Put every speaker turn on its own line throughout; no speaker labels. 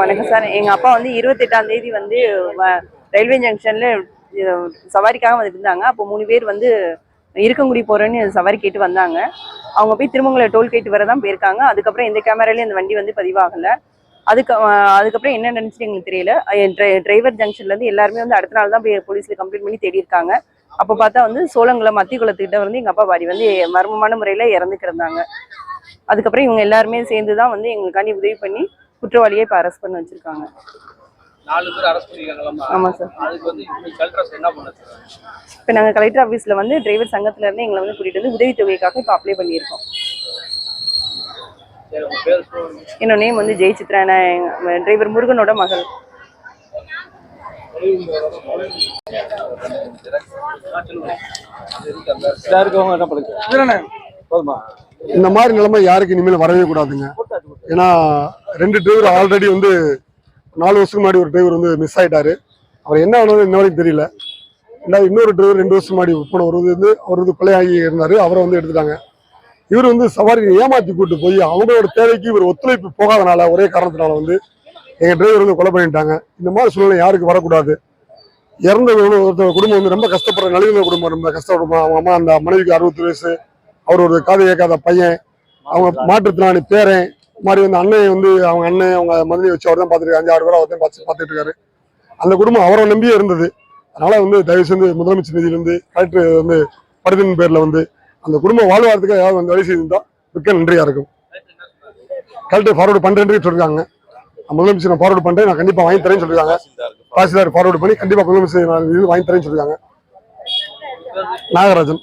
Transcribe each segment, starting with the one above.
வணக்கம் சார். எங்க அப்பா வந்து இருபத்தெட்டாம் தேதி வந்து ரயில்வே ஜங்ஷன்ல சவாரிக்காக வந்துட்டு இருந்தாங்க. அப்போ மூணு பேர் வந்து இருக்கங்குடி போறேன்னு சவாரி கேட்டு வந்தாங்க. அவங்க போய் திருமங்கல டோல்கேட் வர தான் போயிருக்காங்க. அதுக்கப்புறம் எந்த கேமராலையும் அந்த வண்டி வந்து பதிவாகல. அதுக்கு அதுக்கப்புறம் என்ன நினச்சிட்டு எங்களுக்கு தெரியல. டிரைவர் ஜங்ஷன்ல இருந்து எல்லாருமே வந்து அடுத்த நாள் தான் போய் போலீஸ்ல கம்ப்ளைண்ட் பண்ணி தேடி இருக்காங்க அப்போ பார்த்தா வந்து சோளங்குளம் மத்திய குளத்துக்கிட்ட வந்து எங்க அப்பா பாடி வந்து மர்மமான முறையில இறந்து கிடந்தாங்க அதுக்கப்புறம் இவங்க எல்லாருமே சேர்ந்து தான் வந்து எங்களுக்காண்டி உதவி பண்ணி குற்றவாளியை இப்போ அரெஸ்ட் பண்ண வச்சிருக்காங்க.
நாலு பேர் அரெஸ்ட் பண்ணிருக்காங்களாமா
ஆமா சார்
அதுக்கு வந்து இப்படி கல்ட்ரஸ் என்ன பண்ணுது
இப்போ நாங்கள் கலெக்டர் ஆஃபீஸில் வந்து டிரைவர் சங்கத்துல இருந்து எங்களை வந்து கூட்டிட்டு வந்து உதவித்தொகைக்காக இப்போ அப்ளை பண்ணியிருக்கோம். என்னோட நேம் வந்து ஜெய் சித்ரா நான் டிரைவர் முருகனோட மகள்.
ஆ, சொல்லுங்க
இருக்கவங்க என்ன பண்ணுங்க போதுமா?
இந்த மாதிரி நிலைமை யாருக்கு இனிமேல் வரவே கூடாதுங்க. ஏன்னா ரெண்டு டிரைவர் ஆல்ரெடி வந்து நாலு வருஷத்துக்கு முன்னாடி ஒரு டிரைவர் வந்து மிஸ் ஆயிட்டாரு. அவர் என்ன ஆனது இன்ன வரைக்கும் தெரியல. ரெண்டாவது இன்னொரு டிரைவர் ரெண்டு வருஷம் முன்னாடி போன ஒரு வந்து அவர் வந்து கொலையாகி இருந்தார். அவரை வந்து எடுத்துட்டாங்க. இவர் வந்து சவாரி ஏமாற்றி கூட்டு போய் அவங்களோட தேவைக்கு இவர் ஒத்துழைப்பு போகாதனால ஒரே காரணத்தினால வந்து எங்கள் டிரைவர் வந்து கொலை பண்ணிட்டாங்க. இந்த மாதிரி சூழ்நிலை யாருக்கு வரக்கூடாது. இறந்த ஒருத்தர் குடும்பம் வந்து ரொம்ப கஷ்டப்படுற நலிவுள்ள குடும்பம் ரொம்ப கஷ்டப்படுமா அவங்க அம்மா அந்த மனைவிக்கு அறுபத்தி வயசு அவர் ஒரு காது கேட்காத பையன். அவங்க மாற்றுத்திறனாளி பேரன். மாதிரி வந்து அண்ணன் வந்து அவங்க அண்ணன் அவங்க மனைவி வச்சு அவர் தான் பார்த்துட்டு அஞ்சு ஆறு பேர் அவர் தான் பார்த்து பார்த்துட்டு இருக்காரு. அந்த குடும்பம் அவரை நம்பியே இருந்தது. அதனால வந்து தயவு செஞ்சு முதலமைச்சர் நிதியிலிருந்து கலெக்டர் வந்து படுதின் பேர்ல வந்து அந்த குடும்பம் வாழ்வாரத்துக்கு ஏதாவது வந்து வழி செய்திருந்தா மிக்க நன்றியா இருக்கும். கலெக்டர் ஃபார்வர்டு பண்றேன்னு சொல்லிருக்காங்க முதலமைச்சர் நான் ஃபார்வர்டு பண்றேன். நான் கண்டிப்பா வாங்கி தரேன்னு சொல்லிருக்காங்க தாசில்தார் ஃபார்வர்டு பண்ணி கண்டிப்பா முதலமைச்சர் நான் இது வாங்கி தரேன்னு சொல்லிருக்காங்க நாகராஜன்.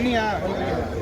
கடை இருக்கா